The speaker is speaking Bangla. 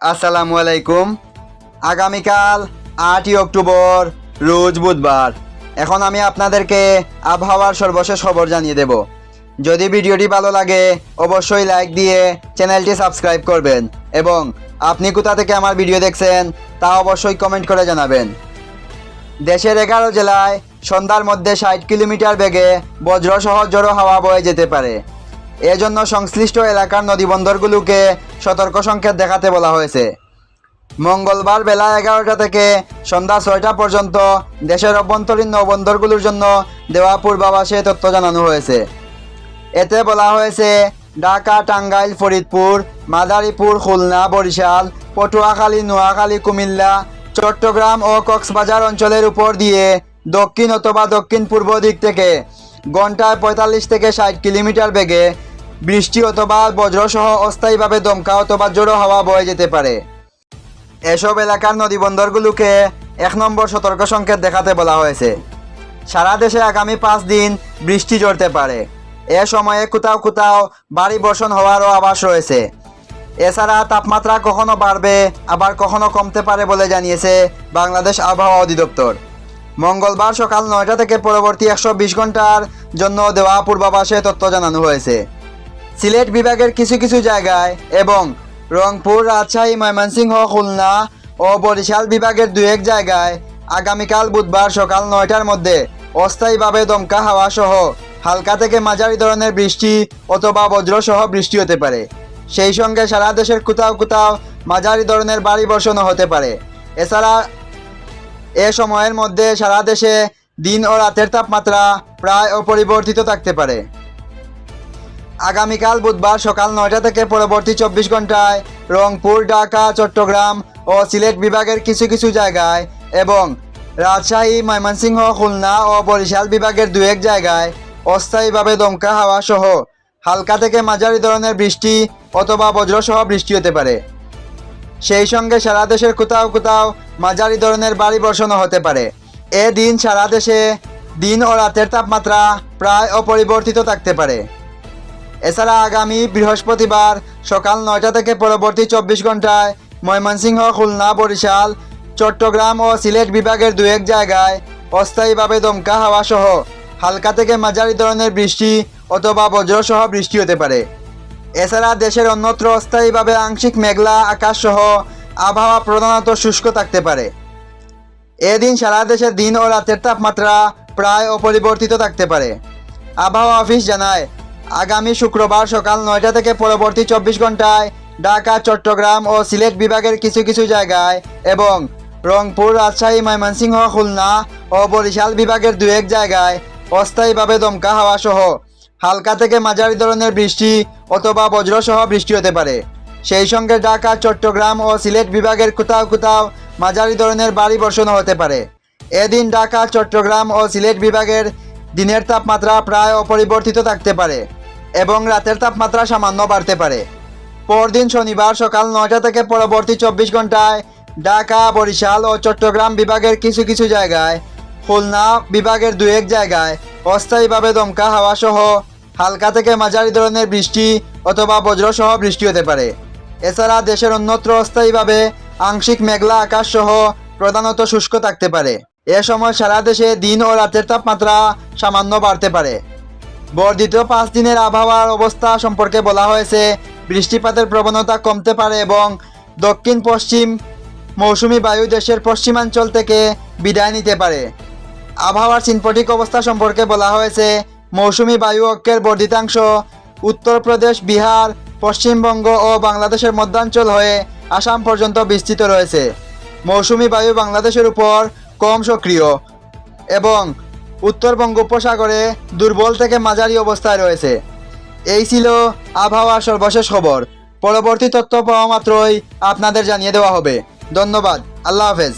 আসসালামু আলাইকুম। আগামীকাল আটই অক্টোবর, রোজ বুধবার। এখন আমি আপনাদেরকে আবহাওয়ার সর্বশেষ খবর জানিয়ে দেব। যদি ভিডিওটি ভালো লাগে, অবশ্যই লাইক দিয়ে চ্যানেলটি সাবস্ক্রাইব করবেন এবং আপনি কোথা থেকে আমার ভিডিও দেখছেন, তা অবশ্যই কমেন্ট করে জানাবেন। দেশের এগারো জেলায় সন্ধ্যার মধ্যে ষাট কিলোমিটার বেগে বজ্রসহ জড়ো হাওয়া বয়ে যেতে পারে। এজন্য সংশ্লিষ্ট এলাকার নদীবন্দরগুলোকে সতর্ক সংকেত দেখাতে বলা হয়েছে। মঙ্গলবার বেলা এগারোটা থেকে সন্ধ্যা ছয়টা পর্যন্ত দেশের অভ্যন্তরীণ নৌবন্দরগুলোর জন্য দেওয়া পূর্বাভাসে তথ্য জানানো হয়েছে। এতে বলা হয়েছে, ঢাকা, টাঙ্গাইল, ফরিদপুর, মাদারীপুর, খুলনা, বরিশাল, পটুয়াখালী, নোয়াখালী, কুমিল্লা, চট্টগ্রাম ও কক্সবাজার অঞ্চলের উপর দিয়ে দক্ষিণ অথবা দক্ষিণ পূর্ব দিক থেকে ঘন্টায় পঁয়তাল্লিশ থেকে ষাট কিলোমিটার বেগে বৃষ্টি অথবা বজ্রসহ অস্থায়ীভাবে দমকা অথবা জোড়ো হাওয়া বয়ে যেতে পারে। এসব এলাকার নদীবন্দরগুলোকে এক নম্বর সতর্ক সংকেত দেখাতে বলা হয়েছে। সারা দেশে আগামী পাঁচ দিন বৃষ্টি ঝরতে পারে। এ সময়ে কোথাও কোথাও ভারী বর্ষণ হওয়ারও আভাস রয়েছে। এছাড়া তাপমাত্রা কখনো বাড়বে, আবার কখনো কমতে পারে বলে জানিয়েছে বাংলাদেশ আবহাওয়া অধিদপ্তর। মঙ্গলবার সকাল নয়টা থেকে পরবর্তী একশো বিশ ঘণ্টার জন্য দেওয়া পূর্বাভাসে তথ্য জানানো হয়েছে। সিলেট বিভাগের কিছু কিছু জায়গায় এবং রংপুর, রাজশাহী, ময়মনসিংহ, খুলনা ও বরিশাল বিভাগের দু এক জায়গায় আগামীকাল বুধবার সকাল নয়টার মধ্যে অস্থায়ীভাবে দমকা হাওয়া সহ হালকা থেকে মাঝারি ধরনের বৃষ্টি অথবা বজ্রসহ বৃষ্টি হতে পারে। সেই সঙ্গে সারা দেশের কোথাও কোথাও মাঝারি ধরনের বাড়ি বর্ষণও হতে পারে। এছাড়া এ সময়ের মধ্যে সারা দেশে দিন ও রাতের তাপমাত্রা প্রায় অপরিবর্তিত থাকতে পারে। আগামীকাল বুধবার সকাল নয়টা থেকে পরবর্তী চব্বিশ ঘন্টায় রংপুর, ঢাকা, চট্টগ্রাম ও সিলেট বিভাগের কিছু কিছু জায়গায় এবং রাজশাহী, ময়মনসিংহ, খুলনা ও বরিশাল বিভাগের দু এক জায়গায় অস্থায়ীভাবে দমকা হাওয়া সহ হালকা থেকে মাঝারি ধরনের বৃষ্টি অথবা বজ্রসহ বৃষ্টি হতে পারে। সেই সঙ্গে সারা দেশের কোথাও কোথাও মাঝারি ধরনের বাড়ি বর্ষণও হতে পারে। এ দিন সারা দেশে দিন ও রাতের তাপমাত্রা প্রায় অপরিবর্তিত থাকতে পারে। এছাড়া আগামী বৃহস্পতিবার সকাল নয়টা থেকে পরবর্তী চব্বিশ ঘন্টায় ময়মনসিংহ, খুলনা, বরিশাল, চট্টগ্রাম ও সিলেট বিভাগের দু এক জায়গায় অস্থায়ীভাবে দমকা হাওয়া সহ হালকা থেকে মাঝারি ধরনের বৃষ্টি অথবা বজ্রসহ বৃষ্টি হতে পারে। এছাড়া দেশের অন্যত্র অস্থায়ীভাবে আংশিক মেঘলা আকাশ সহ আবহাওয়া প্রধানত শুষ্ক থাকতে পারে। এদিন সারা দেশের দিন ও রাতের তাপমাত্রা প্রায় অপরিবর্তিত থাকতে পারে। আবহাওয়া অফিস জানায় আগামী শুক্রবার সকাল নয়টা থেকে পরবর্তী চব্বিশ ঘন্টায় ঢাকা, চট্টগ্রাম ও সিলেট বিভাগের কিছু কিছু জায়গায় এবং রংপুর, রাজশাহী, ময়মনসিংহ, খুলনা ও বরিশাল বিভাগের দু এক জায়গায় অস্থায়ীভাবে দমকা হাওয়া সহ হালকা থেকে মাঝারি ধরনের বৃষ্টি অথবা বজ্রসহ বৃষ্টি হতে পারে। সেই সঙ্গে ঢাকা, চট্টগ্রাম ও সিলেট বিভাগের কোথাও কোথাও মাঝারি ধরনের ভারী বর্ষণও হতে পারে। এদিন ঢাকা, চট্টগ্রাম ও সিলেট বিভাগের দিনের তাপমাত্রা প্রায় অপরিবর্তিত থাকতে পারে। এবং রাতের তাপমাত্রা সামান্য বাড়তে পারে। পরদিন শনিবার সকাল নয়টা থেকে পরবর্তী চব্বিশ ঘন্টায় ঢাকা, বরিশাল ও চট্টগ্রাম বিভাগের কিছু কিছু জায়গায়, খুলনা বিভাগের দু এক জায়গায় অস্থায়ীভাবে দমকা হাওয়া সহ হালকা থেকে মাঝারি ধরনের বৃষ্টি অথবা বজ্রসহ বৃষ্টি হতে পারে। এছাড়া দেশের অন্যত্র অস্থায়ীভাবে আংশিক মেঘলা আকাশ সহ প্রধানত শুষ্ক থাকতে পারে। এ সময় সারা দেশে দিন ও রাতের তাপমাত্রা সামান্য বাড়তে পারে। বর্ধিত পাঁচ দিনের আবহাওয়ার অবস্থা সম্পর্কে বলা হয়েছে। বৃষ্টিপাতের প্রবণতা কমতে পারে এবং দক্ষিণ, পশ্চিম মৌসুমি বায়ু দেশের পশ্চিমাঞ্চল থেকে বিদায় নিতে পারে। আবহাওয়ার সিনপটিক অবস্থা সম্পর্কে বলা হয়েছে, মৌসুমি বায়ু অক্ষের বর্ধিতাংশ উত্তরপ্রদেশ, বিহার, পশ্চিমবঙ্গ ও বাংলাদেশের মধ্যাঞ্চল হয়ে আসাম পর্যন্ত বিস্তৃত রয়েছে। মৌসুমি বায়ু বাংলাদেশের উপর কম সক্রিয় এবং উত্তর বঙ্গোপসাগরে দুর্বল থেকে মাঝারি অবস্থায় রয়েছে। এই ছিল আবহাওয়ার সর্বশেষ খবর। পরবর্তী তথ্য পাওয়া মাত্রই আপনাদের জানিয়ে দেওয়া হবে। ধন্যবাদ। আল্লাহ হাফেজ।